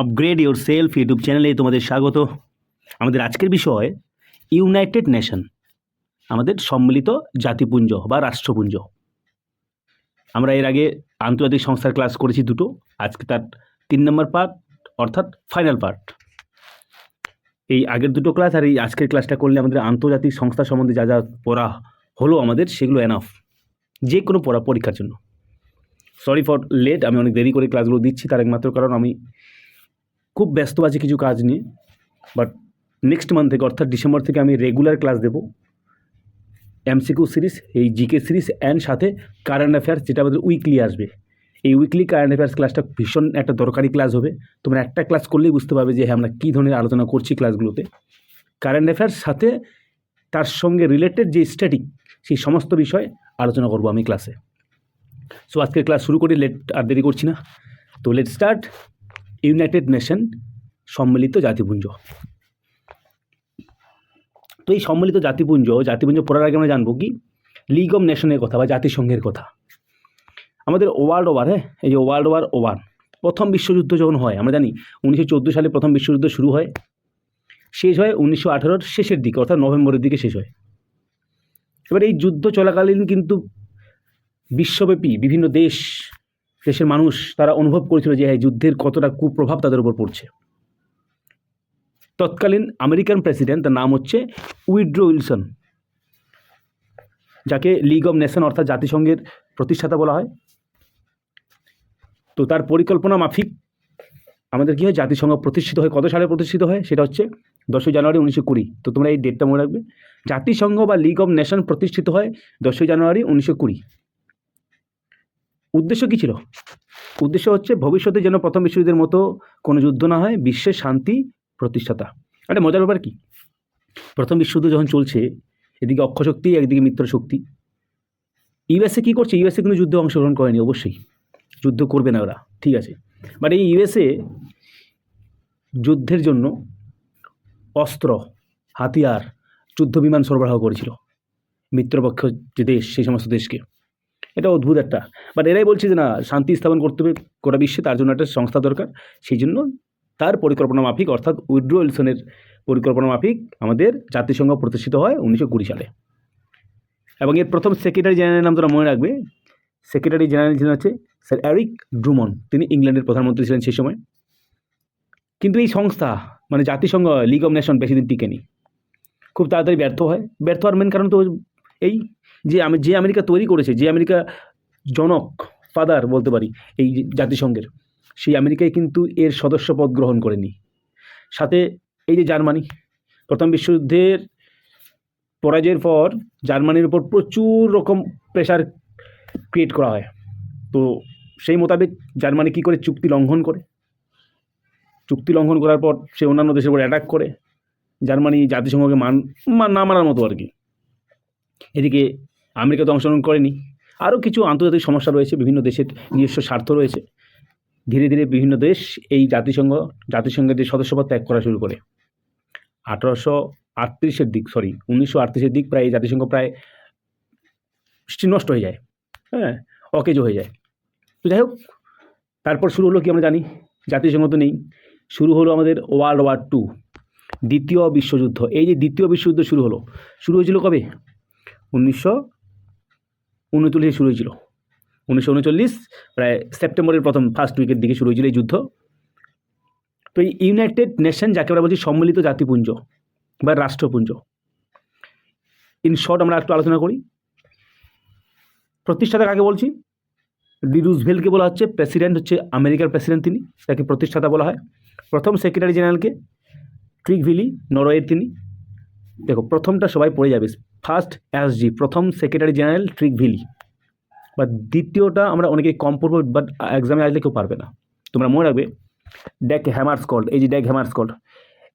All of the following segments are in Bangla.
আপগ্রেড ইউর সেলফ ইউটিউব চ্যানেলে তোমাদের স্বাগত। আমাদের আজকের বিষয় ইউনাইটেড নেশন আমাদের সম্মিলিত জাতিপুঞ্জ বা রাষ্ট্রপুঞ্জ। আমরা এর আগে আন্তর্জাতিক সংস্থার ক্লাস করেছি দুটো, আজকে তার তিন নম্বর পার্ট অর্থাৎ ফাইনাল পার্ট এই আগের দুটো ক্লাস আর এই আজকের ক্লাসটা করলে আমাদের আন্তর্জাতিক সংস্থা সম্বন্ধে যা যা পড়া হলো আমাদের, সেগুলো এনাফ যে কোনো পড়া, পরীক্ষার জন্য। সরি ফর লেট আমি অনেক দেরি করে ক্লাসগুলো দিচ্ছি, তার একমাত্র কারণ আমি খুব ব্যস্ত আছি কিছু কাজ নিয়ে বাট নেক্সট মান্থ থেকে, অর্থাৎ ডিসেম্বর থেকে আমি রেগুলার ক্লাস দেবো। এমসিকিউ সিরিজ এই জিকে সিরিজ অ্যান্ড সাথে কারেন্ট অ্যাফেয়ার্স যেটা আমাদের উইকলি আসবে। এই উইকলি কারেন্ট অ্যাফেয়ার্স ক্লাসটা ভীষণ একটা দরকারি ক্লাস হবে। তোমরা একটা ক্লাস করলেই বুঝতে পারবে যে হ্যাঁ আমরা কী ধরনের আলোচনা করছি ক্লাসগুলোতে কারেন্ট অ্যাফেয়ার্স সাথে তার সঙ্গে রিলেটেড যে স্ট্যাটিক সেই সমস্ত বিষয় আলোচনা করব আমি ক্লাসে সো আজকের ক্লাস শুরু করি লেট আর দেরি করছি না। তো লেট স্টার্ট ইউনাইটেড নেশন সম্মিলিত জাতিপুঞ্জ। তো এই সম্মিলিত জাতিপুঞ্জ জাতিপুঞ্জ পড়ার আগে আমরা জানব কি? লিগ অফ নেশনের কথা বা জাতিসংঘের কথা। আমাদের ওয়ার্ল্ড ওভার হ্যাঁ? এই যে ওয়ার্ল্ড ওয়ার ওয়ান প্রথম বিশ্বযুদ্ধ যখন হয়, আমরা জানি উনিশশো চোদ্দ সালে প্রথম বিশ্বযুদ্ধ শুরু হয়। শেষ হয় উনিশশো আঠারোর শেষের দিকে, অর্থাৎ নভেম্বরের দিকে শেষ হয়। এবার এই যুদ্ধ চলাকালীন কিন্তু বিশ্বব্যাপী বিভিন্ন দেশ দেশের মানুষ তারা অনুভব করেছিল যে হ্যাঁ যুদ্ধের কতটা কুপ্রভাব তাদের উপর পড়ছে। তৎকালীন আমেরিকান প্রেসিডেন্ট, তার নাম হচ্ছে উইড্রো উইলসন, যাকে লিগ অফ নেশন অর্থাৎ জাতিসংঘের প্রতিষ্ঠাতা বলা হয়। তো তার পরিকল্পনা মাফিক আমাদের কী হয়? জাতিসংঘ প্রতিষ্ঠিত হয় কত সালে প্রতিষ্ঠিত হয়? সেটা হচ্ছে দশই জানুয়ারি উনিশশো কুড়ি। তো তোমরা এই ডেটটা মনে রাখবে। জাতিসংঘ বা লিগ অফ নেশন প্রতিষ্ঠিত হয় দশই জানুয়ারি উনিশশো কুড়ি। উদ্দেশ্য কী ছিল? উদ্দেশ্য হচ্ছে ভবিষ্যতে যেন প্রথম বিশ্বযুদ্ধের মতো কোনো যুদ্ধ না হয়, বিশ্বের শান্তি, প্রতিষ্ঠাতা। একটা মজার ব্যাপার কি? প্রথম বিশ্বযুদ্ধ যখন চলছে, এদিকে অক্ষশক্তি, একদিকে মিত্র শক্তি ইউএসএ কী করছে? ইউএসএ কিন্তু যুদ্ধে অংশগ্রহণ করেনি, অবশ্যই। যুদ্ধ করবে না ওরা, ঠিক আছে। বাট এই ইউএসএ যুদ্ধের জন্য অস্ত্র, হাতিয়ার যুদ্ধ বিমান সরবরাহ করেছিল। মিত্রপক্ষ যে দেশ, সেই সমস্ত দেশকে। এটা অদ্ভুত একটা। বাট এরাই বলছে যে না, শান্তি স্থাপন করতে হবে গোটা বিশ্বে, তার জন্য একটা সংস্থা দরকার। সেই জন্য তার পরিকল্পনা মাফিক, অর্থাৎ উইড্রো উইলসনের পরিকল্পনা মাফিক আমাদের জাতিসংঘ প্রতিষ্ঠিত হয় উনিশশো কুড়ি সালে। এবং এর প্রথম সেক্রেটারি জেনারেলের নাম তোরা মনে রাখবে? সেক্রেটারি জেনারেল ছিলেন হচ্ছে স্যার অ্যারিক ড্রুমন তিনি ইংল্যান্ডের প্রধানমন্ত্রী ছিলেন সেই সময়। কিন্তু এই সংস্থা মানে জাতিসংঘ লিগ অফ নেশন বেশি দিন টিকেনি। খুব তাড়াতাড়ি ব্যর্থ হয়। ব্যর্থ হওয়ার মেন কারণ তো এই যে আমি, যে আমেরিকা তৈরি করেছে, যে আমেরিকা জনক ফাদার বলতে পারি এই জাতিসংঘের, সেই আমেরিকায় কিন্তু এর সদস্যপদ গ্রহণ করেনি। সাথে এই যে জার্মানি, প্রথম বিশ্বযুদ্ধের পরাজয়ের পর জার্মানির উপর প্রচুর রকম প্রেশার ক্রিয়েট করা হয়। তো সেই মোতাবেক জার্মানি কী করে চুক্তি লঙ্ঘন করে? চুক্তি লঙ্ঘন করার পর সে অন্যান্য দেশের উপর অ্যাটাক করে। জার্মানি জাতিসংঘকে মান, না মানার মতো আর কি। এদিকে আমেরিকা তো অংশগ্রহণ করেনি। আরও কিছু আন্তর্জাতিক সমস্যা রয়েছে, বিভিন্ন দেশের নিজস্ব স্বার্থ রয়েছে। ধীরে ধীরে বিভিন্ন দেশ এই জাতিসংঘ, জাতিসংঘের যে সদস্যপদ ত্যাগ করা শুরু করে। আঠারোশো আটত্রিশের দিক সরি উনিশশো আটত্রিশের দিক প্রায় এই জাতিসংঘ প্রায় নষ্ট হয়ে যায় হ্যাঁ অকেজ হয়ে যায়। তো যাই হোক, তারপর শুরু হলো কি আমরা জানি? জাতিসংঘ তো নেই। শুরু হলো আমাদের ওয়ার্ল্ড ওয়ার টু, দ্বিতীয় বিশ্বযুদ্ধ। এই যে দ্বিতীয় বিশ্বযুদ্ধ শুরু হলো, শুরু হয়েছিল কবে? উনিশশো উনচল্লিশে শুরু হয়েছিল। উনিশশো উনচল্লিশ প্রায় সেপ্টেম্বরের প্রথম ফার্স্ট উইকের দিকে শুরু হয়েছিল এই যুদ্ধ। তো এই ইউনাইটেড নেশন যাকে আমরা বলছি সম্মিলিত জাতিপুঞ্জ বা রাষ্ট্রপুঞ্জ। ইন শর্ট আমরা একটু আলোচনা করি। প্রতিষ্ঠাতা কাকে বলছি। ডি রুজভেলকে বলা হচ্ছে প্রেসিডেন্ট, হচ্ছে আমেরিকার প্রেসিডেন্ট তিনি, তাকে প্রতিষ্ঠাতা বলা হয়। প্রথম সেক্রেটারি জেনারেলকে ট্রিকভিলি নরওয়ের তিনি। দেখো, প্রথমটা সবাই পড়ে যাবে। ফার্স্ট এসজি প্রথম secretary general trick Trygve Lie বা দ্বিতীয়টা আমরা অনেকেই কম পড়ব, বাট এক্সামে আসলে কেউ পারবে না। তোমরা মনে রাখবে ড্যাক হ্যামার্সকল্ড এই যে ড্যাক হ্যামার্সকল্ড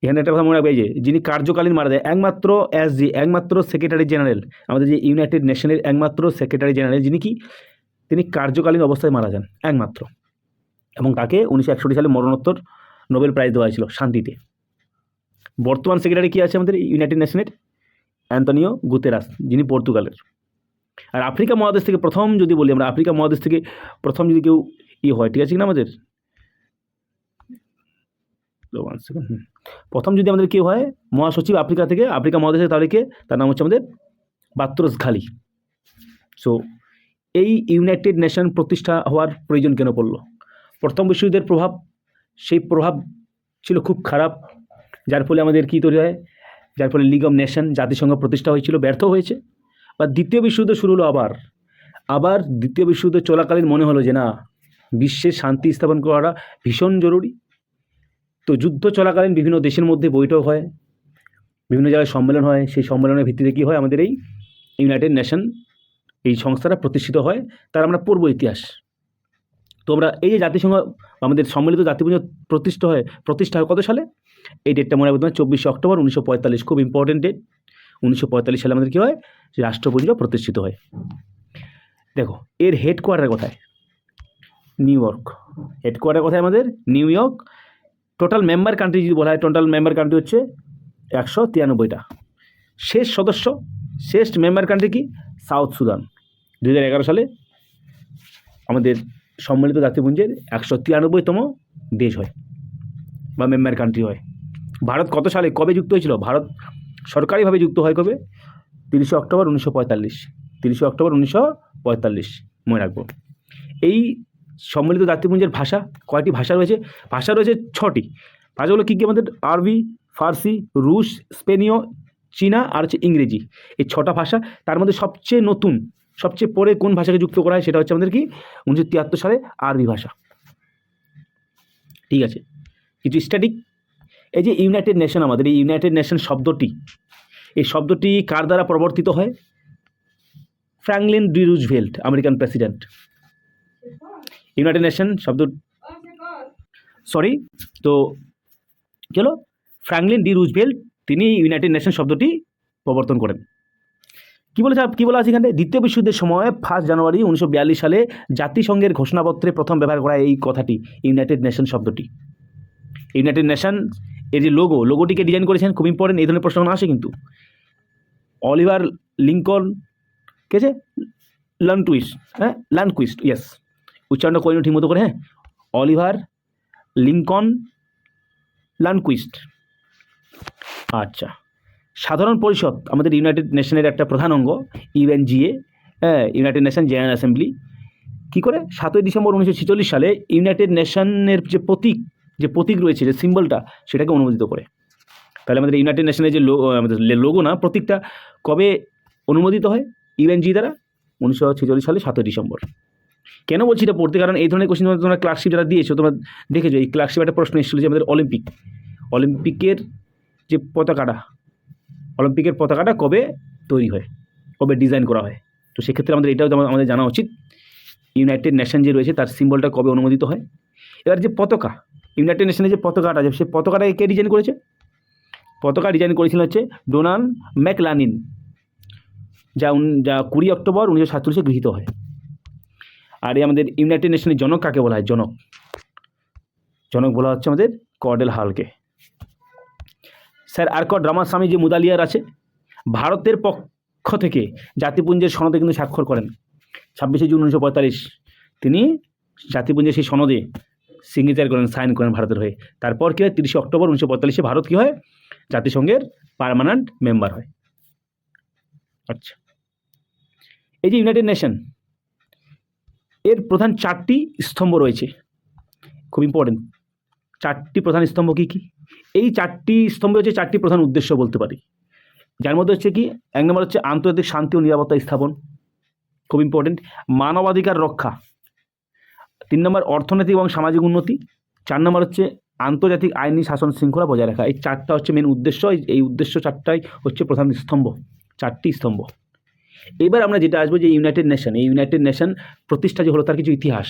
এখানে একটা কথা মনে রাখবে, এই যে যিনি কার্যকালীন মারা যায়, একমাত্র এসজি একমাত্র সেক্রেটারি জেনারেল, আমাদের যে ইউনাইটেড নেশনের একমাত্র সেক্রেটারি জেনারেল, যিনি কি? তিনি কার্যকালীন অবস্থায় মারা যান, একমাত্র। এবং তাকে উনিশশো একষট্টি সালে মরণোত্তর নোবেল প্রাইজ দেওয়া হয়েছিল শান্তিতে। বর্তমান সেক্রেটারি কি আছে আমাদের ইউনাইটেড নেশনের? অ্যান্তনিও গুতেরাস, যিনি পর্তুগালের। আর আফ্রিকা মহাদেশ থেকে প্রথম যদি বলি আমরা, আফ্রিকা মহাদেশ থেকে প্রথম যদি কেউ ই হয়, ঠিক আছে কি না আমাদের প্রথম যদি আমাদের কেউ হয়, মহাসচিব আফ্রিকা থেকে, আফ্রিকা মহাদেশে তাহলে কে তার নাম হচ্ছে আমাদের বাত্রস ঘালি। সো এই ইউনাইটেড নেশন প্রতিষ্ঠা হওয়ার প্রয়োজন কেন পড়ল? প্রথম বিশ্বযুদ্ধের প্রভাব, সেই প্রভাব ছিল খুব খারাপ, যার ফলে আমাদের কী তৈরি হয়? যার ফলে লিগ অফ নেশন জাতিসংঘ প্রতিষ্ঠা হয়েছিল, ব্যর্থ হয়েছে। বা দ্বিতীয় বিশ্বযুদ্ধ শুরু হলো আবার। আবার দ্বিতীয় বিশ্বযুদ্ধ চলাকালীন মনে হলো যে না বিশ্বের শান্তি স্থাপন করাটা ভীষণ জরুরি। তো যুদ্ধ চলাকালীন বিভিন্ন দেশের মধ্যে বৈঠক হয়, বিভিন্ন জায়গায় সম্মেলন হয়। সেই সম্মেলনের ভিত্তিতে কী হয়? আমাদের এই ইউনাইটেড নেশন এই সংস্থাটা প্রতিষ্ঠিত হয়। তার আমরা পূর্ব ইতিহাস। তো আমরা এই যে জাতিসংঘ, আমাদের সম্মিলিত জাতিপুঞ্জ প্রতিষ্ঠা হয় প্রতিষ্ঠা হয় কত সালে? এই ডেটটা মনে রাখবেন চব্বিশে অক্টোবর উনিশশো পঁয়তাল্লিশ, খুব ইম্পর্টেন্ট ডেট উনিশশো পঁয়তাল্লিশ সালে আমাদের কী হয়? রাষ্ট্রপুঞ্জ প্রতিষ্ঠিত হয়। দেখো, এর হেডকোয়ার্টার কোথায়? New York. হেডকোয়ার্টার কোথায় আমাদের? New York. Total member country যদি বলা হয় টোটাল মেম্বার কান্ট্রি হচ্ছে একশো তিরানব্বইটা। শেষ সদস্য, শেষ মেম্বার কান্ট্রি কি? South Sudan. দু হাজার এগারো সালে আমাদের সম্মিলিত জাতিপুঞ্জের একশো তিরানব্বইতম দেশ হয় বা মেম্বার কান্ট্রি হয়। ভারত কত সালে, কবে যুক্ত হয়েছিল? ভারত সরকারিভাবে যুক্ত হয় কবে? তিরিশে অক্টোবর উনিশশো পঁয়তাল্লিশ। তিরিশে অক্টোবর উনিশশো পঁয়তাল্লিশ। মনে রাখব। এই সম্মিলিত জাতিপুঞ্জের ভাষা, কয়টি ভাষা রয়েছে? ভাষা রয়েছে ছটি। ভাষাগুলো কী কী আমাদের? আরবি, ফার্সি, রুশ, স্পেনীয়, চীনা আর হচ্ছে ইংরেজি। এই ছটা ভাষা, তার মধ্যে সবচেয়ে নতুন, সবচেয়ে পরে কোন ভাষাকে যুক্ত করা হয় সেটা হচ্ছে আমাদের কি? উনিশশো তিয়াত্তর সালে আরবি ভাষা। ঠিক আছে। কিছু স্ট্যাটিক এই যে ইউনাইটেড নেশন আমাদের, এই ইউনাইটেড নেশন শব্দটি, এই শব্দটি কার দ্বারা প্রবর্তিত হয়? Franklin D Roosevelt American president United Nation শব্দ সরি তো কী হলো? ফ্র্যাঙ্কলিন ডি রুজভেল্ট তিনি ইউনাইটেড নেশন শব্দটি প্রবর্তন করেন। কী বলেছে, কী বলা আছে এখানে? দ্বিতীয় বিশ্বযুদ্ধের সময় ফার্স্ট জানুয়ারি উনিশশো বিয়াল্লিশ সালে জাতিসংঘের ঘোষণাপত্রে প্রথম ব্যবহার করা এই কথাটি ইউনাইটেড নেশন শব্দটি। ইউনাইটেড নেশন এর যে লোগো লোগোটিকে ডিজাইন করেছেন, খুব ইম্পর্টেন্ট এই ধরনের প্রশ্ন আসে কিন্তু। অলিভার লিঙ্কন কে আছে? লানটুইস্ট হ্যাঁ? ল্যান্ডকুইস্ট ইয়েস উচ্চারণটা করিনি ঠিক মতো করে হ্যাঁ? অলিভার লিঙ্কন লানকুইস্ট আচ্ছা। সাধারণ পরিষদ, আমাদের ইউনাইটেড নেশনের একটা প্রধান অঙ্গ ইউএনজিএ হ্যাঁ ইউনাইটেড নেশন জেনারেল অ্যাসেম্বলি কী করে? সাতই ডিসেম্বর উনিশশো ছেচল্লিশ সালে ইউনাইটেড নেশনের যে প্রতীক যে প্রতীক রয়েছে, যে সিম্বলটা সেটাকে অনুমোদিত করে। তাহলে আমাদের ইউনাইটেড নেশনের যে আমাদের লোগো না, প্রতীকটা কবে অনুমোদিত হয়? ইউএনজি দ্বারা, উনিশশো ছেচল্লিশ সালে সাতই ডিসেম্বর। কেন বলছি এটা পড়তে? কারণ এই ধরনের কোশ্চেন তোমরা ক্লার্কশিপ যারা দিয়েছ, তোমরা দেখেছ, এই ক্লার্কশিপ একটা প্রশ্ন এসেছিল যে আমাদের অলিম্পিক অলিম্পিকের যে পতাকাটা অলিম্পিকের পতাকাটা কবে তৈরি হয়? কবে ডিজাইন করা হয়? তো সেক্ষেত্রে আমাদের এটাও আমাদের জানা উচিত। ইউনাইটেড নেশন যে রয়েছে, তার সিম্বলটা কবে অনুমোদিত হয়? এবার যে পতাকা ইউনাইটেড নেশনের যে পতাকাটা আছে, সেই পতাকাটাকে কে ডিজাইন করেছে? পতাকা ডিজাইন করেছিলেন হচ্ছে ডোনাল্ড ম্যাকলানিন, যা যা কুড়ি অক্টোবর উনিশশো সাতচল্লিশে গৃহীত হয়। আর এই আমাদের ইউনাইটেড নেশনের জনক কাকে বলা হয়? জনক। জনক বলা হচ্ছে আমাদের কর্ডেল হালকে। স্যার, আর ক রামাস্বামী যে মুদালিয়ার আছে, ভারতের পক্ষ থেকে জাতিপুঞ্জের সনদে কিন্তু স্বাক্ষর করেন। ছাব্বিশে জুন উনিশশো পঁয়তাল্লিশ, তিনি জাতিপুঞ্জের সেই সনদে সিগনেচার করেন সাইন করেন ভারতের হয়ে। তারপর কী হয়? তিরিশে অক্টোবর উনিশশো পঁয়তাল্লিশে ভারত কী হয়? জাতিসংঘের পার্মানেন্ট মেম্বার হয়। আচ্ছা। এই যে ইউনাইটেড নেশন এর প্রধান চারটি স্তম্ভ রয়েছে। খুব ইম্পর্টেন্ট চারটি প্রধান স্তম্ভ কী কী? এই চারটি স্তম্ভ হচ্ছে চারটি প্রধান উদ্দেশ্য বলতে পারি। যার মধ্যে হচ্ছে কি? এক নম্বর হচ্ছে আন্তর্জাতিক শান্তি ও নিরাপত্তা স্থাপন। খুব ইম্পর্টেন্ট মানবাধিকার রক্ষা। তিন নম্বর অর্থনৈতিক এবং সামাজিক উন্নতি, চার নম্বর হচ্ছে আন্তর্জাতিক আইনি শাসন শৃঙ্খলা বজায় রাখা। এই চারটা হচ্ছে মেন উদ্দেশ্য। এই- উদ্দেশ্য চারটাই হচ্ছে প্রধান স্তম্ভ, চারটি স্তম্ভ। এবার আমরা যেটা আসব যে ইউনাইটেড নেশন এই ইউনাইটেড নেশন প্রতিষ্ঠা যে হলো তার কিছু ইতিহাস।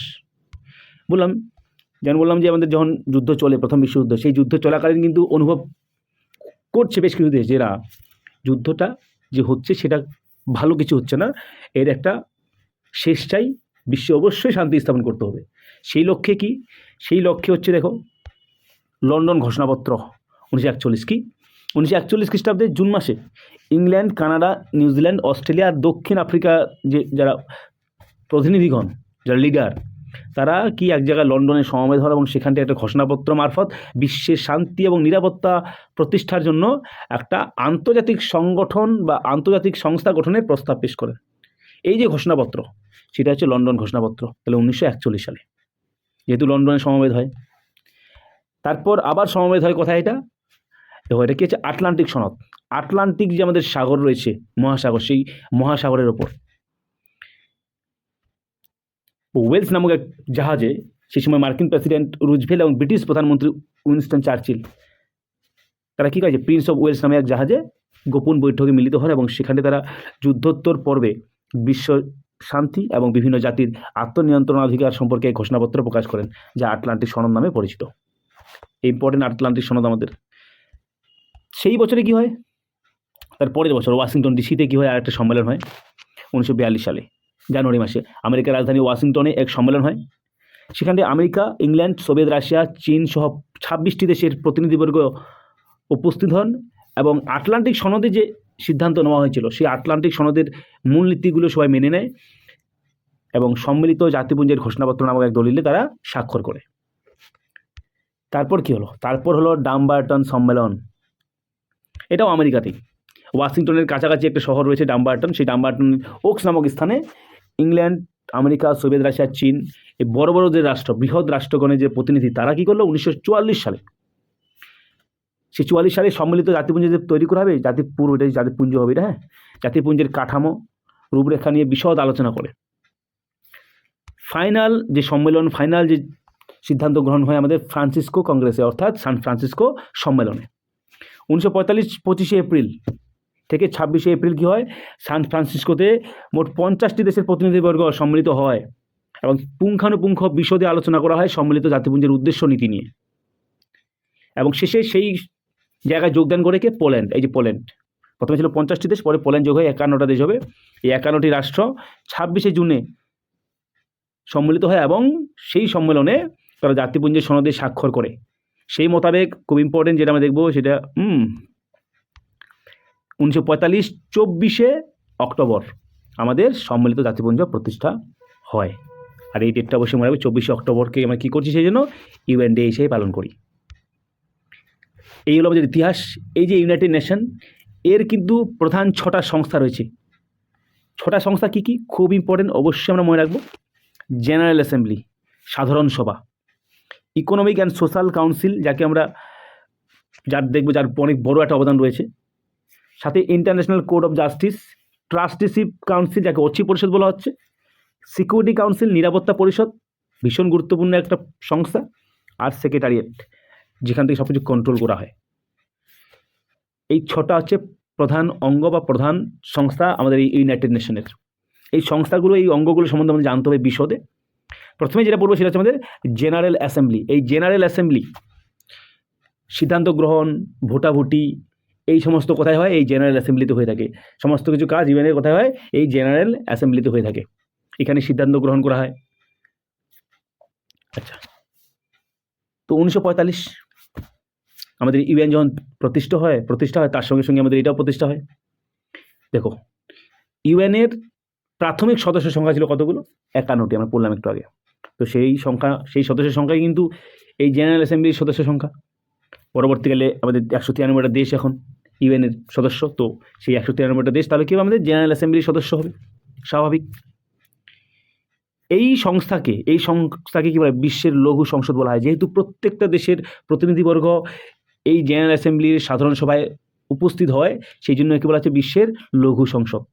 বললাম, যেমন বললাম যে আমাদের যখন যুদ্ধ চলে, প্রথম বিশ্বযুদ্ধ, সেই যুদ্ধ চলাকালীন কিন্তু অনুভব করছে বেশ কিছু দেশ যে না, যুদ্ধটা যে হচ্ছে সেটা ভালো কিছু হচ্ছে না। এর একটা শেষ চাই বিশ্বে অবশ্যই শান্তি স্থাপন করতে হবে। সেই লক্ষ্যে কি? সেই লক্ষ্যে হচ্ছে দেখো, লন্ডন ঘোষণাপত্র, উনিশশো একচল্লিশ কি? উনিশশো একচল্লিশ খ্রিস্টাব্দে জুন মাসে England, Canada, New Zealand, Australia আর দক্ষিণ আফ্রিকা যে যারা প্রতিনিধিগণ, যারা লিডার, তারা কি এক জায়গায় লন্ডনে সমবেত হল এবং সেখান থেকে একটা ঘোষণাপত্র মারফত বিশ্বের শান্তি এবং নিরাপত্তা প্রতিষ্ঠার জন্য একটা আন্তর্জাতিক সংগঠন বা আন্তর্জাতিক সংস্থা গঠনের প্রস্তাব পেশ করেন। এই যে ঘোষণাপত্র সেটা হচ্ছে লন্ডন ঘোষণাপত্র, তাহলে উনিশশো একচল্লিশ সালে। যেহেতু লন্ডনে সমবেত হয়। তারপর আবার সমবেত হয় কোথায় এটা? দেখো, এটা কি হচ্ছে? আটলান্টিক সনদ। আটলান্টিক যে আমাদের সাগর রয়েছে, মহাসাগর, সেই মহাসাগরের ওপর। ওয়েলস নামক এক জাহাজে সেই সময় মার্কিন প্রেসিডেন্ট রুজভেল এবং ব্রিটিশ প্রধানমন্ত্রী উইনস্টন চার্চিল, তারা কী করেছে প্রিন্স অফ ওয়েলস নামে এক জাহাজে গোপন বৈঠকে মিলিত হন এবং সেখানে তারা যুদ্ধোত্তর পর্বে বিশ্ব শান্তি এবং বিভিন্ন জাতির আত্মনিয়ন্ত্রণাধিকার সম্পর্কে ঘোষণাপত্র প্রকাশ করেন, যা আটলান্টিক সনদ নামে পরিচিত। ইম্পর্টেন্ট আটলান্টিক সনদ আমাদের। সেই বছরে কি হয়? তার পরের বছর ওয়াশিংটন ডিসিতে কী হয়? আর একটা সম্মেলন হয় উনিশশো বিয়াল্লিশ সালে, জানুয়ারি মাসে। আমেরিকার রাজধানী ওয়াশিংটনে এক সম্মেলন হয়। সেখানে আমেরিকা, ইংল্যান্ড, সোভিয়েত রাশিয়া, চীন সহ ছাব্বিশটি দেশের প্রতিনিধিবর্গ উপস্থিত হন এবং আটলান্টিক সনদে যে সিদ্ধান্ত নেওয়া হয়েছিল। সেই আটলান্টিক সনদের মূলনীতিগুলো সবাই মেনে নেয় এবং সম্মিলিত জাতিপুঞ্জের ঘোষণাপত্র নামক এক দলিলে তারা স্বাক্ষর করে। তারপর কি হলো? তারপর হলো ডাম্বার্টন সম্মেলন। এটাও আমেরিকাতেই। ওয়াশিংটনের কাছাকাছি একটা শহর রয়েছে ডাম্বার্টন। সেই ডাম্বার্টন ওক্স নামক স্থানে ইংল্যান্ড, আমেরিকা, সোভিয়েত রাশিয়া, চীন, এই বড় বড় যে রাষ্ট্র, বৃহৎ রাষ্ট্রগণের যে প্রতিনিধি, তারা কী করল? উনিশশো চুয়াল্লিশ সালে সেই চুয়াল্লিশ সালে সম্মিলিত জাতিপুঞ্জ তৈরি করা হবে, জাতিপুর এটা জাতিপুঞ্জ হবে, এটা হ্যাঁ? জাতিপুঞ্জের কাঠামো, রূপরেখা নিয়ে বিশদ আলোচনা করে। ফাইনাল যে সম্মেলন, ফাইনাল যে সিদ্ধান্ত গ্রহণ হয় আমাদের ফ্রান্সিসকো কংগ্রেসে, অর্থাৎ সান ফ্রান্সিসকো সম্মেলনে। উনিশশো পঁয়তাল্লিশ পঁচিশে এপ্রিল থেকে ছাব্বিশে এপ্রিল কী হয়? সান ফ্রান্সিসকোতে মোট পঞ্চাশটি দেশের প্রতিনিধিবর্গ সম্মিলিত হয় এবং পুঙ্খানুপুঙ্খ বিশদে আলোচনা করা হয় সম্মিলিত জাতিপুঞ্জের উদ্দেশ্য নীতি নিয়ে। এবং শেষে সেই জায়গায় যোগদান করে কে? পোল্যান্ড। এই যে পোল্যান্ড। প্রথমে ছিল পঞ্চাশটি দেশ, পরে পোল্যান্ড যোগ হয়ে একান্নটা দেশ হবে। এই একান্নটি রাষ্ট্র ছাব্বিশে জুনে সম্মিলিত হয় এবং সেই সম্মেলনে তারা জাতিপুঞ্জের সনদে স্বাক্ষর করে। সেই মোতাবেক খুব ইম্পর্টেন্ট যেটা আমরা দেখব সেটা, হুম, উনিশশো পঁয়তাল্লিশ চব্বিশে অক্টোবর আমাদের সম্মিলিত জাতিপুঞ্জ প্রতিষ্ঠা হয়। আর এই ডেটটা অবশ্যই মনে রাখবে, চব্বিশে অক্টোবরকে আমরা কী করছি সেই জন্য? ইউএন ডে হিসেবে পালন করি। এই হলো আমাদের ইতিহাস, এই যে ইউনাইটেড নেশন এর কিন্তু প্রধান ছটা সংস্থা রয়েছে। ছটা সংস্থা কী কী? খুব ইম্পর্টেন্ট অবশ্যই আমরা মনে রাখব। জেনারেল অ্যাসেম্বলি সাধারণ সভা ইকোনমিক অ্যান্ড সোশ্যাল কাউন্সিল যাকে আমরা, যার দেখব যার অনেক বড় একটা অবদান রয়েছে। সাথে International Court of Justice Trusteeship Council যাকে অচি পরিষদ বলা হচ্ছে। সিকিউরিটি কাউন্সিল নিরাপত্তা পরিষদ, ভীষণ গুরুত্বপূর্ণ একটা সংস্থা। আর সেক্রেটারিয়েট যেখান থেকে সব কিছু কন্ট্রোল করা হয়। এই ছটা হচ্ছে প্রধান অঙ্গ বা প্রধান সংস্থা আমাদের এই ইউনাইটেড নেশনের এই সংস্থাগুলো, এই অঙ্গগুলো সম্বন্ধে আমাদের জানতে হবে বিশদে। প্রথমে যেটা বলব সেটা হচ্ছে আমাদের জেনারেল অ্যাসেম্বলি এই জেনারেল অ্যাসেম্বলি সিদ্ধান্ত গ্রহণ, ভোটাভুটি, এই সমস্ত কোথায় হয়, এই জেনারেল অ্যাসেম্বলিতে হয়ে থাকে। সমস্ত কিছু কাজ ইভেনের কোথায় হয়, এই জেনারেল অ্যাসেম্বলিতে হয়ে থাকে। এখানে সিদ্ধান্ত গ্রহণ করা হয়। আচ্ছা। তো উনিশশো পঁয়তাল্লিশ আমাদের ইউএন যখন প্রতিষ্ঠা হয় প্রতিষ্ঠা হয়, তার সঙ্গে সঙ্গে আমাদের এটাও প্রতিষ্ঠা হয়। দেখো, ইউএনের প্রাথমিক সদস্য সংখ্যা ছিল কতগুলো? একান্নটি, আমরা বললাম একটু আগে। তো সেই সংখ্যা, সেই সদস্যের সংখ্যাই কিন্তু এই জেনারেল অ্যাসেম্বলির সদস্য সংখ্যা। পরবর্তীকালে আমাদের একশো তিরানব্বইটা দেশ এখন ইউএনের সদস্য, তো সেই একশো তিরানব্বইটা দেশ, তাহলে কী হবে? আমাদের জেনারেল অ্যাসেম্বলির সদস্য হবে, স্বাভাবিক। এই সংস্থাকে এই সংস্থাকে কী বলে? বিশ্বের লঘু সংসদ বলা হয়। যেহেতু প্রত্যেকটা দেশের প্রতিনিধিবর্গ এই জেনারেল অ্যাসেম্বলির সাধারণ সভায় উপস্থিত হয়, সেই জন্য একে বলা হচ্ছে বিশ্বের লঘু সংসদ।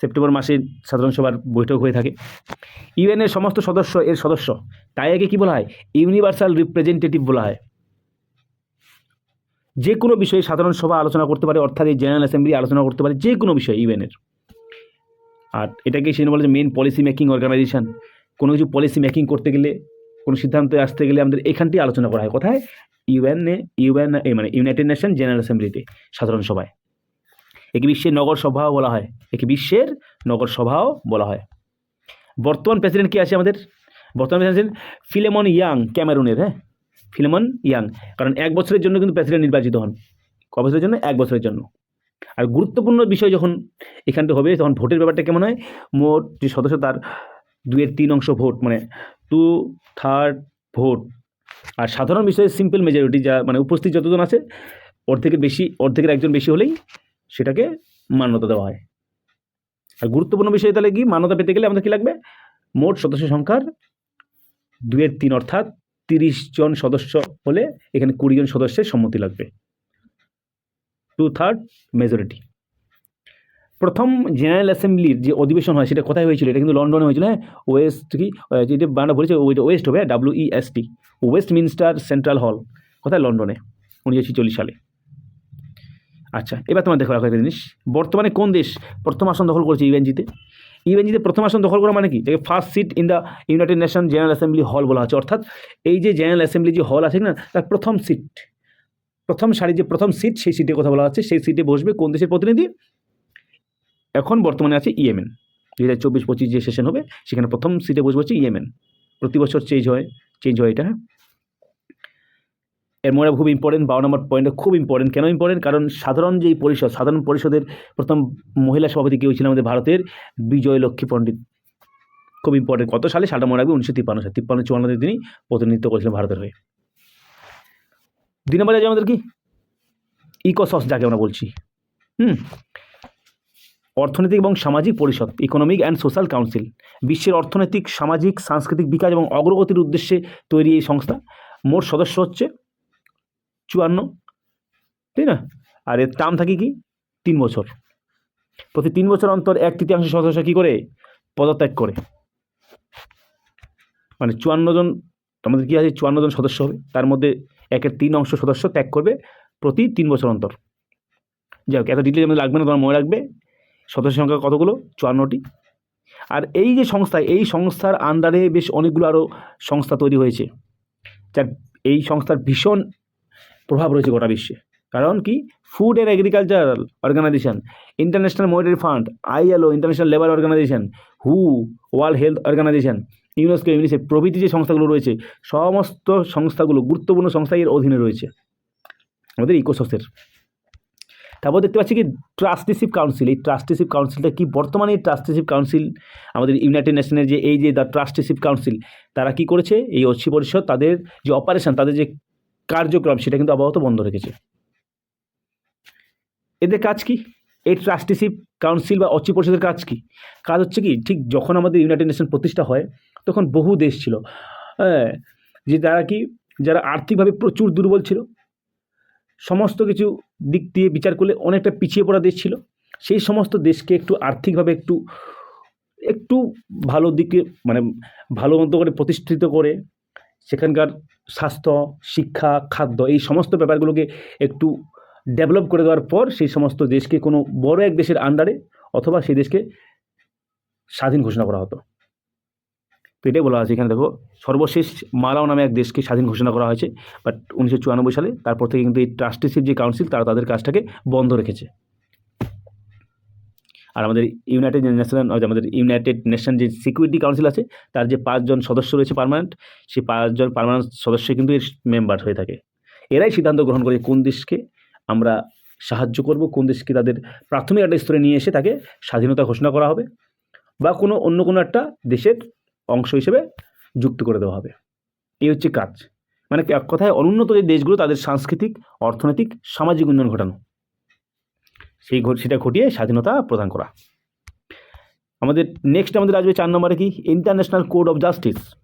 সেপ্টেম্বর মাসে সাধারণ সভার বৈঠক হয়ে থাকে। ইউএনের সমস্ত সদস্য এর সদস্য, তাই একে কী বলা হয়? ইউনিভার্সাল রিপ্রেজেন্টেটিভ বলা হয়। যে কোনো বিষয়ে সাধারণ সভা আলোচনা করতে পারে, অর্থাৎ এই জেনারেল অ্যাসেম্বলি আলোচনা করতে পারে যে কোনো বিষয়ে ইউএনের। আর এটাকে সে বলে যে মেন পলিসি মেকিং অর্গানাইজেশন। কোনো কিছু পলিসি মেকিং করতে গেলে কোনো সিদ্ধান্তে আসতে গেলে আমাদের এখানটি আলোচনা করা হয়। কোথায়? ইউএনএ ইউএন মানে ইউনাইটেড নেশন জেনারেল অ্যাসেম্বলিতে, সাধারণ সভায়। একে বিশ্বের নগর সভাও বলা হয়। একে বিশ্বের নগর সভাও বলা হয়। বর্তমান প্রেসিডেন্ট কি আছে আমাদের? বর্তমান প্রেসিডেন্ট ফিলেমন ইয়াং, ক্যামেরুনের হ্যাঁ? Philemon Yang. কারণ এক বছরের জন্য কিন্তু প্রেসিডেন্ট নির্বাচিত হন। ক বছরের জন্য? এক বছরের জন্য। আর গুরুত্বপূর্ণ বিষয় যখন এখানটা হবে, তখন ভোটের ব্যাপারটা কেমন হয়? মোট যে সদস্য তার দুয়ের তিন অংশ ভোট মানে টু থার্ড ভোট। আর সাধারণ বিষয়ে সিম্পল মেজরিটি যা মানে উপস্থিত যতজন আছে, অর্ধেকের বেশি, অর্ধেকের একজন বেশি হলেই সেটাকে মান্যতা দেওয়া হয়। আর গুরুত্বপূর্ণ বিষয় তাহলে কি? মান্যতা পেতে গেলে আমাদের কী লাগবে? মোট সদস্য সংখ্যার দুয়ের তিন অর্থাৎ তিরিশ জন সদস্য হলে এখানে কুড়ি জন সদস্যের সম্মতি লাগবে। টু থার্ড মেজরিটি প্রথম জেনারেল অ্যাসেম্বলির যে অধিবেশন হয়, সেটা কোথায় হয়েছিল? এটা কিন্তু লন্ডনে হয়েছিল হ্যাঁ? ওয়েস্ট কি যেটা বাংলা বলেছে ওইটা ওয়েস্ট হবে W E S T Westminster Central Hall, কোথায়? লন্ডনে, উনিশশো সালে। আচ্ছা এবার তোমার দেখো একটা জিনিস। বর্তমানে কোন দেশ প্রথম আসন দখল করেছে ইউএনজিতে? ইউএনজিতে প্রথম আসন দখল করা মানে কি? যাকে first seat in the United Nation General Assembly Hall বলা হচ্ছে। অর্থাৎ এই যে জেনারেল অ্যাসেম্বলি যে হল আছে না, তার প্রথম সিট প্রথম সারি যে প্রথম সিট সেই সিটের কথা বলা হচ্ছে। সেই সিটে বসবে কোন দেশের প্রতিনিধি? এখন বর্তমানে আছে ইয়েমেন। দু হাজার চব্বিশ পঁচিশ যে সেশন হবে, সেখানে প্রথম সিটে বসবে হচ্ছে ইয়েমেন। প্রতি বছর চেঞ্জ হয় চেঞ্জ হয় এটা হ্যাঁ? এর মনে খুব ইম্পর্টেন্ট বারো নম্বর পয়েন্টটা খুব ইম্পর্টেন্ট কেন ইম্পর্টেন্ট কারণ সাধারণ যেই পরিষদ, সাধারণ পরিষদের প্রথম মহিলা সভাপতি কেউ ছিলেন আমাদের ভারতের বিজয় লক্ষ্মী পণ্ডিত। খুব ইম্পর্টেন্ট কত সালে? সালটা মনে রাখবে, উনিশশো তিপ্পান্ন সালে। তিপ্পান্ন চুয়ান্নতে তিনি প্রতিনিধিত্ব করেছিলেন ভারতের হয়ে। দুই নম্বরে আছে আমাদের কি? ইকোসস, যাকে আমরা বলছি। হুম? অর্থনৈতিক এবং সামাজিক পরিষদ ইকোনমিক অ্যান্ড সোশ্যাল কাউন্সিল বিশ্বের অর্থনৈতিক, সামাজিক, সাংস্কৃতিক বিকাশ এবং অগ্রগতির উদ্দেশ্যে তৈরি এই সংস্থা। মোট সদস্য হচ্ছে চুয়ান্ন, তাই না? আর এর টার্ম থাকে কি? তিন বছর। প্রতি তিন বছর অন্তর এক তৃতীয়াংশ সদস্য কী করে? পদত্যাগ করে। মানে চুয়ান্ন জন আমাদের কী আছে? চুয়ান্ন জন সদস্য হবে। তার মধ্যে একের তিন অংশ সদস্য ত্যাগ করবে প্রতি তিন বছর অন্তর। যাই হোক, এত ডিটেল আমাদের লাগবে না, তোমার মনে রাখবে? সদস্য সংখ্যা কতগুলো? চুয়ান্নটি। আর এই যে সংস্থা, এই সংস্থার আন্ডারে বেশ অনেকগুলো আরও সংস্থা তৈরি হয়েছে। যার এই সংস্থার ভীষণ প্রভাব রয়েছে গোটা বিশ্বে। কারণ কি? Food and Agricultural Organization International Monetary Fund ILO International Labour Organization who World Health Organization UNESCO UNICEF প্রভৃতি যে সংস্থাগুলো রয়েছে, সমস্ত সংস্থাগুলো গুরুত্বপূর্ণ সংস্থা এর অধীনে রয়েছে। আমাদের ইকোসসের তারপর দেখতে পাচ্ছি কি ট্রাস্টিশিপ কাউন্সিল এই ট্রাস্টিশিপ কাউন্সিলটা কি বর্তমানে এই ট্রাস্টিশিপ কাউন্সিল আমাদের ইউনাইটেড নেশনের যে, এই যে দ্য ট্রাস্টিশিপ কাউন্সিল তারা কি করেছে? এই ঐচ্ছিক পরিষদ তাদের যে অপারেশন তাদের যে কার্যক্রম, সেটা কিন্তু আপাতত বন্ধ রেখেছে। এদের কাজ কি? এই ট্রাস্টিশিপ কাউন্সিল বা অচ্ছি পরিষদের কাজ কি? কাজ হচ্ছে কি, ঠিক যখন আমাদের ইউনাইটেড নেশন প্রতিষ্ঠা হয়, তখন বহু দেশ ছিল। হ্যাঁ যে তারা কি, যারা আর্থিকভাবে প্রচুর দুর্বল ছিল সমস্ত কিছু দিক দিয়ে বিচার করলে অনেকটা পিছিয়ে পড়া দেশ ছিল। সেই সমস্ত দেশকে একটু আর্থিকভাবে একটু একটু ভালো দিকে মানে ভালো মতো করে প্রতিষ্ঠিত করে সেখানকার স্বাস্থ্য, শিক্ষা, খাদ্য এই সমস্ত ব্যাপারগুলোকে একটু ডেভেলপ করে দেওয়ার পর সেই সমস্ত দেশকে কোনো বড় এক দেশের আন্ডারে অথবা সেই দেশকে স্বাধীন ঘোষণা করা হতো। তো এটাই বলা আছে। এখানে দেখো, সর্বশেষ মালাও নামে এক দেশকে স্বাধীন ঘোষণা করা হয়েছে, বাট উনিশশো চুরানব্বই সালে তারপর থেকে কিন্তু এই ট্রাস্টিশিপ যে কাউন্সিল তারা তাদের কাজটাকে বন্ধ রেখেছে। আর আমাদের ইউনাইটেড ন্যাশনাল আমাদের ইউনাইটেড নেশন যে সিকিউরিটি কাউন্সিল আছে, তার যে পাঁচজন সদস্য রয়েছে পার্মানেন্ট সেই পাঁচজন পার্মানেন্ট সদস্য কিন্তু এর মেম্বার হয়ে থাকে। এরাই সিদ্ধান্ত গ্রহণ করে কোন দেশকে আমরা সাহায্য করব, কোন দেশকে তাদের প্রাথমিক একটা স্তরে নিয়ে এসে তাকে স্বাধীনতা ঘোষণা করা হবে, বা কোনো অন্য কোনো একটা দেশের অংশ হিসেবে যুক্ত করে দেওয়া হবে। এই হচ্ছে কাজ। মানে এক কথায় অনুন্নত যে দেশগুলো, তাদের সাংস্কৃতিক, অর্থনৈতিক, সামাজিক উন্নয়ন ঘটানো। সেই সেটা ঘটিয়ে স্বাধীনতা প্রদান করা। আমাদের নেক্সট আমাদের আসবে চার নম্বরে কি? ইন্টারন্যাশনাল কোড অফ জাস্টিস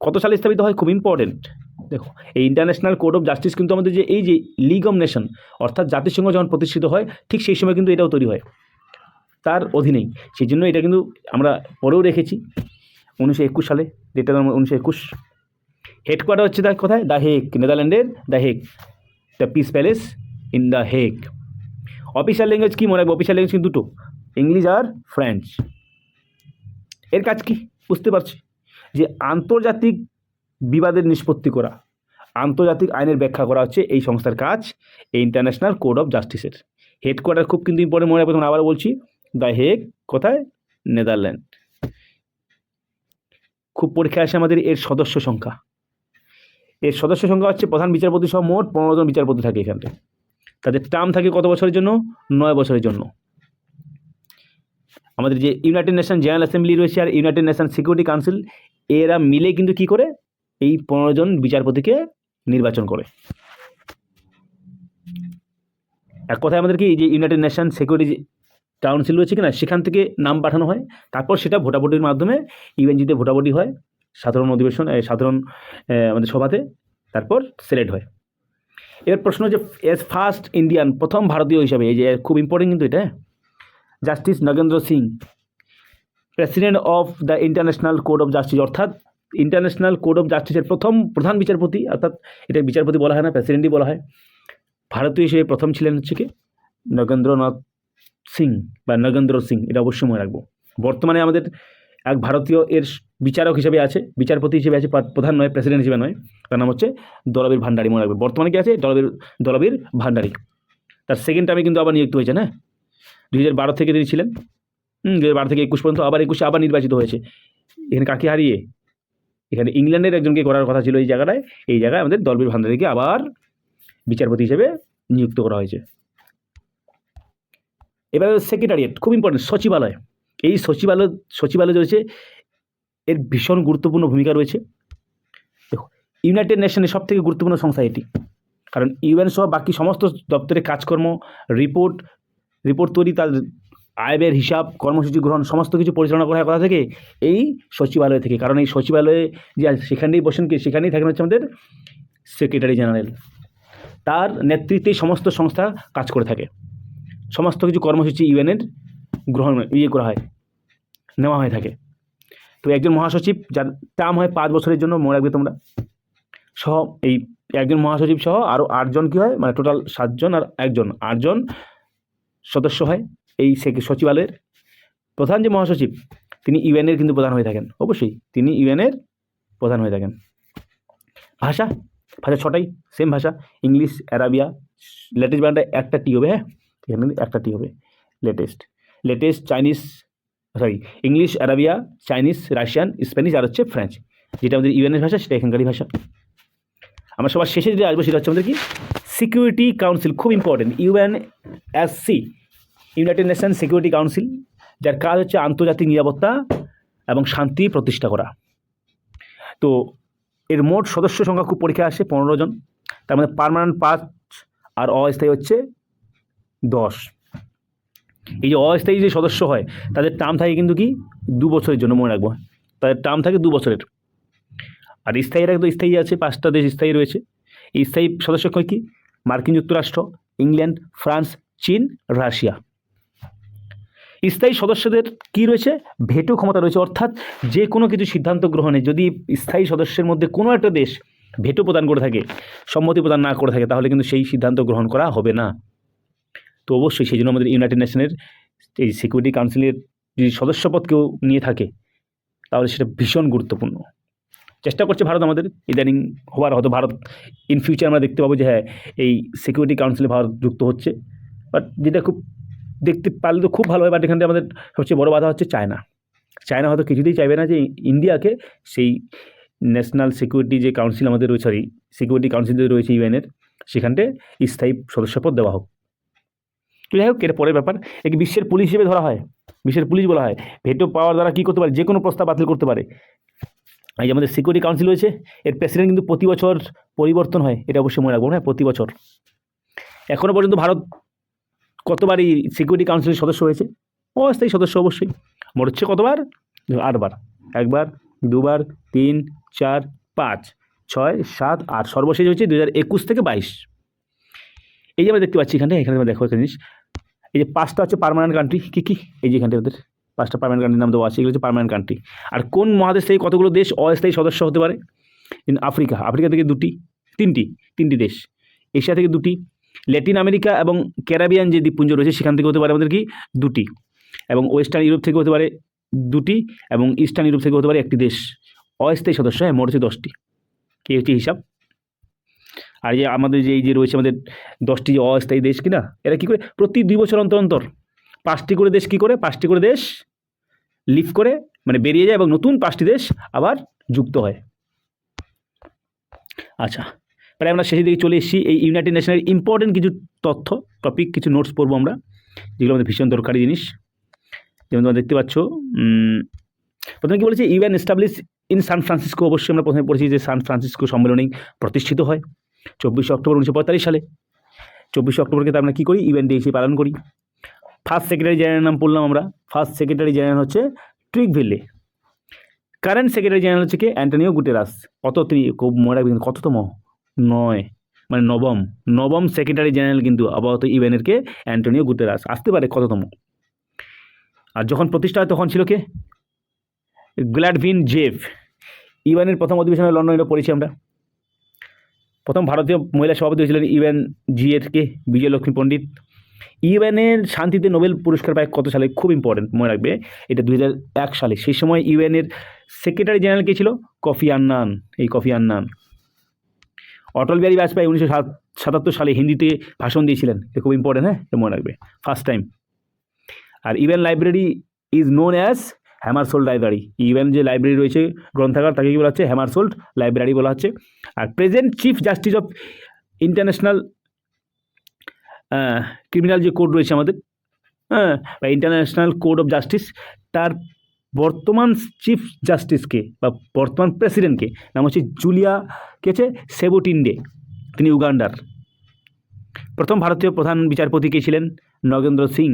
কত সালে স্থাপিত হয়? খুব ইম্পর্টেন্ট দেখো, এই ইন্টারন্যাশনাল কোড অফ জাস্টিস কিন্তু আমাদের যে, এই যে লিগ অফ নেশন অর্থাৎ জাতিসংঘ যখন প্রতিষ্ঠিত হয়, ঠিক সেই সময় কিন্তু এটাও তৈরি হয়। তার অধীনেই। সেই জন্য এটা কিন্তু আমরা পরেও রেখেছি। উনিশশো একুশ সালে যেটা উনিশশো একুশ। হেডকোয়ার্টার হচ্ছে তার কোথায়? The Hague নেদারল্যান্ডের the Hague the Peace Palace in the Hague official language কী মনে রাখবে? অফিসিয়াল ল্যাঙ্গুয়েজ কিন্তু দুটো ইংলিশ আর ফ্রেঞ্চ এর কাজ কি? বুঝতে পারছি। যে আন্তর্জাতিক বিবাদের নিষ্পত্তি করা, আন্তর্জাতিক আইনের ব্যাখ্যা করা হচ্ছে এই সংস্থার কাজ, এই ইন্টারন্যাশনাল কোড অফ জাস্টিসের হেডকোয়ার্টার খুব কিন্তু ইম্পর্টেন্ট মনে রাখবে তখন আবার বলছি। দ্য হেগ কোথায়? নেদারল্যান্ড খুব পরীক্ষায় আসে আমাদের এর সদস্য সংখ্যা। এর সদস্য সংখ্যা হচ্ছে প্রধান বিচারপতি সহ মোট পনেরো জন বিচারপতি থাকে এখানটা তাদের টার্ম থাকে কত বছরের জন্য? নয় বছরের জন্য। আমাদের যে ইউনাইটেড নেশন জেনারেল অ্যাসেম্বলি রয়েছে আর ইউনাইটেড নেশন সিকিউরিটি কাউন্সিল এরা মিলে কিন্তু কি করে? এই পনেরো জন বিচারপতিকে নির্বাচন করে। এক কথায় আমাদের কি যে ইউনাইটেড নেশন সিকিউরিটি কাউন্সিল রয়েছে কিনা সেখান থেকে নাম পাঠানো হয়। তারপর সেটা ভোটাভুটির মাধ্যমে ইউএনজিতে ভোটাভুটি হয়, সাধারণ অধিবেশন সাধারণ আমাদের সভাতে তারপর সিলেক্ট হয়। এর প্রশ্ন হচ্ছে এস ফার্স্ট ইন্ডিয়ান প্রথম ভারতীয় হিসাবে, এই যে খুব ইম্পর্টেন্ট কিন্তু এটা Justice Nagendra Singh President of the International Court of Justice অর্থাৎ ইন্টারন্যাশনাল কোর্ট অফ জাস্টিসের প্রথম প্রধান বিচারপতি, অর্থাৎ এটা বিচারপতি বলা হয় না প্রেসিডেন্টই বলা হয়। ভারতীয় হিসেবে প্রথম ছিলেন হচ্ছে কি? নগেন্দ্রনাথ সিং বা নগেন্দ্র সিং, এটা অবশ্যই মনে রাখব। বর্তমানে আমাদের এক ভারতীয় এর বিচারক হিসেবে আছে, বিচারপতি হিসেবে আছে প্রধান নয়, প্রেসিডেন্ট হিসেবে নয়, তার নাম হচ্ছে দলবীর ভান্ডারী, মনে রাখবে। বর্তমানে কি আছে? দলবীর দলবীর ভান্ডারী। তার সেকেন্ড টাইমে কিন্তু আবার নিযুক্ত হয়েছে, না? দুই হাজার বারো থেকে তিনি ছিলেন। দু হাজার বারো থেকে একুশ পর্যন্ত আবার একুশে আবার নির্বাচিত হয়েছে। এখানে কাকে হারিয়ে? এখানে ইংল্যান্ডের একজনকে করার কথা ছিল এই জায়গাটায়। এই জায়গায় আমাদের দলবীর ভান্ডারীকে আবার বিচারপতি হিসেবে নিযুক্ত করা হয়েছে। এবারে সেক্রেটারিয়েট খুব ইম্পর্টেন্ট সচিবালয়। এই সচিবালয় সচিবালয় রয়েছে, এর ভীষণ গুরুত্বপূর্ণ ভূমিকা রয়েছে। দেখো ইউনাইটেড নেশনের সব থেকে গুরুত্বপূর্ণ সংস্থা এটি। কারণ ইউএন সহ বাকি সমস্ত দপ্তরের কাজকর্ম রিপোর্ট রিপোর্ট তৈরি, তার আয় ব্যয়ের হিসাব, কর্মসূচি গ্রহণ, সমস্ত কিছু পরিচালনা করা হয় কথা থেকে এই সচিবালয় থেকে। কারণ এই সচিবালয়ে যে সেখানেই বসেন কি, সেখানেই থাকেন হচ্ছে আমাদের সেক্রেটারি জেনারেল তার নেতৃত্বেই সমস্ত সংস্থা কাজ করে থাকে। সমস্ত কিছু কর্মসূচি ইউএনের গ্রহণ ইয়ে করা হয়, নেওয়া হয়ে থাকে। তো একজন মহাসচিব, যার টার্ম হয় পাঁচ বছরের জন্য, মনে রাখবে তোমরা, সহ এই একজন মহাসচিব সহ আরও আটজন কী হয় মানে টোটাল সাতজন আর একজন, আটজন সদস্য হয় এই সচিবালয়ের। প্রধান যে মহাসচিব, তিনি ইউএনের কিন্তু প্রধান হয়ে থাকেন, অবশ্যই তিনি ইউএনের প্রধান হয়ে থাকেন। ভাষা ভাষা ছটাই সেম ভাষা, ইংলিশ অ্যারাবিয়া লেটেস্ট বানানটা একটা টি হবে হ্যাঁ? এখানে একটা হবে latest latest Chinese sorry English Arabia Chinese Russian Spanish আর হচ্ছে ফ্রেঞ্চ যেটা আমাদের ইউএনের ভাষা, সেটা এখানকারই ভাষা। আমরা সবার শেষে যেটা আসব সেটা হচ্ছে আমাদের কি? সিকিউরিটি কাউন্সিল খুব important UN S C United Nation Security Council যার কাজ হচ্ছে আন্তর্জাতিক নিরাপত্তা এবং শান্তি প্রতিষ্ঠা করা। তো এর মোট সদস্য সংখ্যা খুব পরীক্ষা আসে, পনেরো জন। তার মধ্যে পার্মানেন্ট পাঁচ আর অস্থায়ী হচ্ছে দশ। এই যে অস্থায়ী যে সদস্য হয়, তাদের টার্ম থাকে কিন্তু কি? দু বছরের জন্য, মনে রাখব। তাদের টার্ম থাকে দু বছরের। আর স্থায়ীরা কিন্তু স্থায়ী আছে, পাঁচটা দেশ স্থায়ী রয়েছে। এই স্থায়ী সদস্য কি? মার্কিন যুক্তরাষ্ট্র, ইংল্যান্ড, ফ্রান্স, চীন, রাশিয়া। স্থায়ী সদস্যদের কি রয়েছে? ভেটো ক্ষমতা রয়েছে। অর্থাৎ যে কোনো কিছু সিদ্ধান্ত গ্রহণে যদি স্থায়ী সদস্যের মধ্যে কোনো একটা দেশ ভেটো প্রদান করে থাকে, সম্মতি প্রদান না করে থাকে, তাহলে কিন্তু সেই সিদ্ধান্ত গ্রহণ করা হবে না। তো অবশ্যই সেই জন্য আমাদের ইউনাইটেড নেশনের এই সিকিউরিটি কাউন্সিলের যদি সদস্যপদ কেউ নিয়ে থাকে, তাহলে সেটা ভীষণ গুরুত্বপূর্ণ। চেষ্টা করছে ভারত আমাদের ইদানিং হওয়ার হয়তো ভারত ইন ফিউচার আমরা দেখতে পাবো যে হ্যাঁ এই সিকিউরিটি কাউন্সিলে ভারত যুক্ত হচ্ছে। বাট যেটা খুব দেখতে পারলে তো খুব ভালো হয় বাট এখানে আমাদের সবচেয়ে বড় বাধা হচ্ছে চায়না চায়না হয়তো কিছুতেই চাইবে না যে ইন্ডিয়াকে সেই ন্যাশনাল সিকিউরিটি যে কাউন্সিল আমাদের রয়েছে সরি সিকিউরিটি কাউন্সিল রয়েছে ইউএনের সেখানটায় স্থায়ী সদস্যপদ দেওয়া হোক। তো যাই হোক এটা পরের ব্যাপার একে বিশ্বের পুলিশ হিসেবে ধরা হয়? বিশ্বের পুলিশ বলা হয়। ভেটো পাওয়ার দ্বারা কী করতে পারে? যে কোনো প্রস্তাব বাতিল করতে পারে। এই যে আমাদের সিকিউরিটি কাউন্সিল রয়েছে, এর প্রেসিডেন্ট কিন্তু প্রতি বছর পরিবর্তন হয়, এটা অবশ্যই মনে রাখব হ্যাঁ প্রতি বছর। এখনও পর্যন্ত ভারত কতবারই সিকিউরিটি কাউন্সিলের সদস্য হয়েছে? অস্থায়ী সদস্য অবশ্যই। মোট হচ্ছে কতবার? আটবার। একবার, দুবার, তিন, চার, পাঁচ, ছয়, সাত, আট। সর্বশেষ হচ্ছে দু থেকে বাইশ। এই যে আমরা দেখতে পাচ্ছি এখানে এখানে দেখো একটা জিনিস। এই যে পাঁচটা হচ্ছে পারমানেন্ট কান্ট্রি কী কী? এই যে এখানটা ওদের পাঁচটা পার্মানেন্ট কান্ট্রির নাম দেওয়া আছে, এগুলো হচ্ছে পার্মানেন্ট কান্ট্রি আর কোন মহাদেশ থেকে কতগুলো দেশ অস্থায়ী সদস্য হতে পারে? আফ্রিকা আফ্রিকা থেকে দুটি, তিনটি তিনটি দেশ। এশিয়া থেকে দুটি ল্যাটিন আমেরিকা এবং ক্যারাবিয়ান যে দ্বীপপুঞ্জ রয়েছে, সেখান থেকে হতে পারে আমাদের কি? দুটি। এবং ওয়েস্টার্ন ইউরোপ থেকে হতে পারে দুটি এবং ইস্টার্ন ইউরোপ থেকে হতে পারে একটি দেশ। অস্থায়ী সদস্য হ্যাঁ মোট হচ্ছে দশটি। এই হচ্ছে হিসাব। আর যে আমাদের যে, এই যে রয়েছে আমাদের দশটি যে অস্থায়ী দেশ কিনা, এরা কী করে? প্রতি দুই বছর অন্তর অন্তর পাঁচটি করে দেশ কী করে? পাঁচটি করে দেশ লিভ করে মানে বেরিয়ে যায় এবং নতুন পাঁচটি দেশ আবার যুক্ত হয়। আচ্ছা প্রায় আমরা শেষের দিকে চলে এসেছি। এই ইউনাইটেড নেশনের ইম্পর্টেন্ট কিছু তথ্য টপিক কিছু নোটস পড়ব আমরা, যেগুলো আমাদের ভীষণ দরকারি জিনিস। যেমন তোমরা দেখতে পাচ্ছ প্রথমে কি বলেছে? UN establish in San Francisco অবশ্যই আমরা প্রথমে পড়েছি যে সান ফ্রান্সিসকো সম্মেলনেই প্রতিষ্ঠিত হয়। চব্বিশে অক্টোবর উনিশশো পঁয়তাল্লিশ সালে। চব্বিশে অক্টোবরকে আমরা কী করি? ইউএন ডে হিসেবে পালন করি। ফার্স্ট সেক্রেটারি জেনারেল নাম পড়লাম আমরা। ফার্স্ট সেক্রেটারি জেনারেল হচ্ছে ট্রিকভিলে কারেন্ট সেক্রেটারি জেনারেল হচ্ছে কি? অ্যান্টনিও গুটেরাস কত তিনি খুব মনে রাখবেন, কততম? নয়। মানে নবম। নবম সেক্রেটারি জেনারেল কিন্তু আপাতত ইউএনের কে? অ্যান্টনিও গুটেরাস আসতে পারে কততম? আর যখন প্রতিষ্ঠা হয় তখন ছিল কে? গ্ল্যাডভিন জেফ ইউএনের প্রথম অধিবেশনে লন্ডনে পড়েছি আমরা। প্রথম ভারতীয় মহিলা সভাপতি হয়েছিলেন ইউএন জি এর কে বিজয়লক্ষ্মী পণ্ডিত। ইউএনের শান্তিতে নোবেল পুরস্কার পায় কত সালে? খুব ইম্পর্টেন্ট মনে রাখবে। এটা দুই সালে। সেই সময় ইউএনের সেক্রেটারি জেনারেল কে ছিল? Kofi Annan. এই কফি আন্নান। অটল বিহারী বাজপেয়ী উনিশশো সাতাত্তর সালে হিন্দিতে ভাষণ দিয়েছিলেন। এটা খুব ইম্পর্টেন্ট হ্যাঁ? এটা মনে রাখবে। First time R even library is known as Hammarskjold library even যে লাইব্রেরি রয়েছে, গ্রন্থাগার, তাকে কী বলা হচ্ছে? হ্যামারসোল্ড লাইব্রেরি বলা হচ্ছে। আর present chief justice of international criminal যে কোড রয়েছে আমাদের হ্যাঁ বা ইন্টারন্যাশনাল কোড অফ জাস্টিস তার বর্তমান চিফ জাস্টিসকে বা বর্তমান প্রেসিডেন্টকে নাম হচ্ছে জুলিয়া কে আছে সেবুটিন্ডে তিনি উগান্ডার। প্রথম ভারতীয় প্রধান বিচারপতি কে ছিলেন নগেন্দ্র সিং।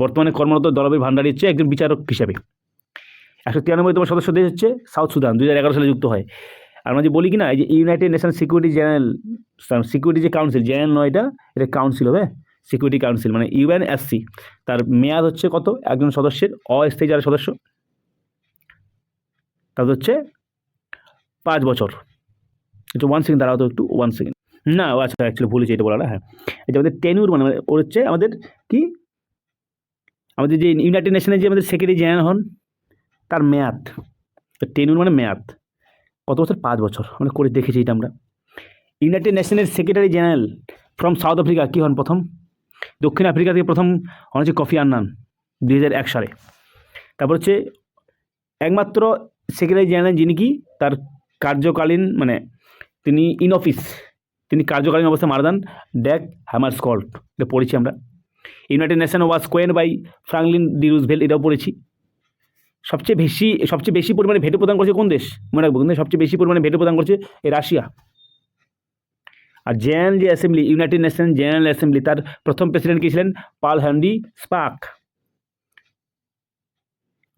বর্তমানে কর্মরত দলবীর ভান্ডারী হচ্ছে একজন বিচারক হিসাবে। একশো তিরানব্বইতম সদস্য দেশ হচ্ছে সাউথ সুদান দু হাজার এগারো সালে যুক্ত হয়। আর আমরা যে বলি কি না, এই যে United Nation Security General Security যে কাউন্সিল জেনারেল নয় এটা এটা কাউন্সিল হবে সিকিউরিটি কাউন্সিল মানে ইউএনএসসি তার মেয়াদ হচ্ছে কত? একজন সদস্যের, অস্থায়ী যারা সদস্য, তাদের হচ্ছে পাঁচ বছর। একটু ওয়ান সেকেন্ড দাঁড়াও তো একটু ওয়ান সেকেন্ড না, ও আচ্ছা অ্যাকচুয়ালি ভুলেছি এটা বলাটা হ্যাঁ। এটা আমাদের টেনুর মানে ওর হচ্ছে আমাদের কি? আমাদের যে ইউনাইটেড নেশনের যে আমাদের সেক্রেটারি জেনারেল হন তার মেয়াদ টেনুর মানে মেয়াদ। কত বছর? পাঁচ বছর। আমরা করে দেখেছি এটা আমরা। United নেশনের secretary general from South Africa কী হন প্রথম? দক্ষিণ আফ্রিকা থেকে প্রথম হন হচ্ছে কফি আন্নান দুই হাজার এক সালে। তারপর হচ্ছে একমাত্র সেক্রেটারি জেনারেল যিনি কি? তার কার্যকালীন মানে তিনি ইন অফিস তিনি কার্যকালীন অবস্থায় মারা যান ড্যাক হ্যামার স্কল্ট এটা পড়েছি আমরা। ইউনাইটেড নেশন ওয়াজ কোয়েন বাই ফ্রাঙ্কলিন ডি রুজভেল এটাও পড়েছি। সবচেয়ে বেশি সবচেয়ে বেশি পরিমাণে ভেটো প্রদান করছে কোন দেশ? মনে রাখব কিন্তু সবচেয়ে বেশি পরিমাণে ভেটো প্রদান করছে? রাশিয়া। আর জেনারেল যে assembly, United Nation General Assembly, তার প্রথম প্রেসিডেন্ট কে ছিলেন? পাল হ্যান্ডি স্পাক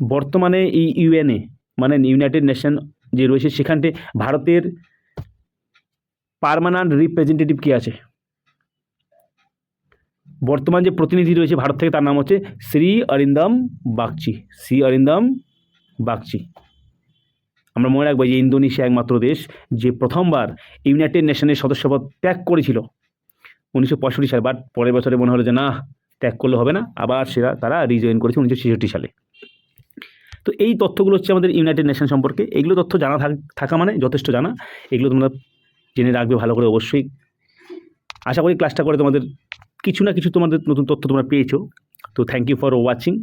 বর্তমানে এই ইউএনএ মানে ইউনাইটেড নেশন যে রয়েছে, সেখানটে ভারতের পার্মানেন্ট রিপ্রেজেন্টেটিভ কী আছে? বর্তমান যে প্রতিনিধি রয়েছে ভারত থেকে, তার নাম হচ্ছে শ্রী অরিন্দম বাগচি। শ্রী অরিন্দম বাগচি। আমরা মনে রাখব যে ইন্দোনেশিয়া একমাত্র দেশ যে প্রথমবার ইউনাইটেড নেশনের সদস্যপদ ত্যাগ করেছিল উনিশশো পঁয়ষট্টি সালে। বাট পরের বছরে মনে হলো যে না, ত্যাগ করলে হবে না। আবার সেটা তারা রিজয়েন করেছে উনিশশো ছেষট্টি সালে। তো এই তথ্যগুলো হচ্ছে আমাদের ইউনাইটেড নেশন সম্পর্কে। এগুলো তথ্য জানা থাকা মানে যথেষ্ট জানা। এগুলো তোমরা জেনে রাখবে ভালো করে অবশ্যই। আশা করি ক্লাসটা করে তোমাদের কিছু না কিছু তোমাদের নতুন তথ্য তোমরা পেয়েছ। তো থ্যাংক ইউ ফর ওয়াচিং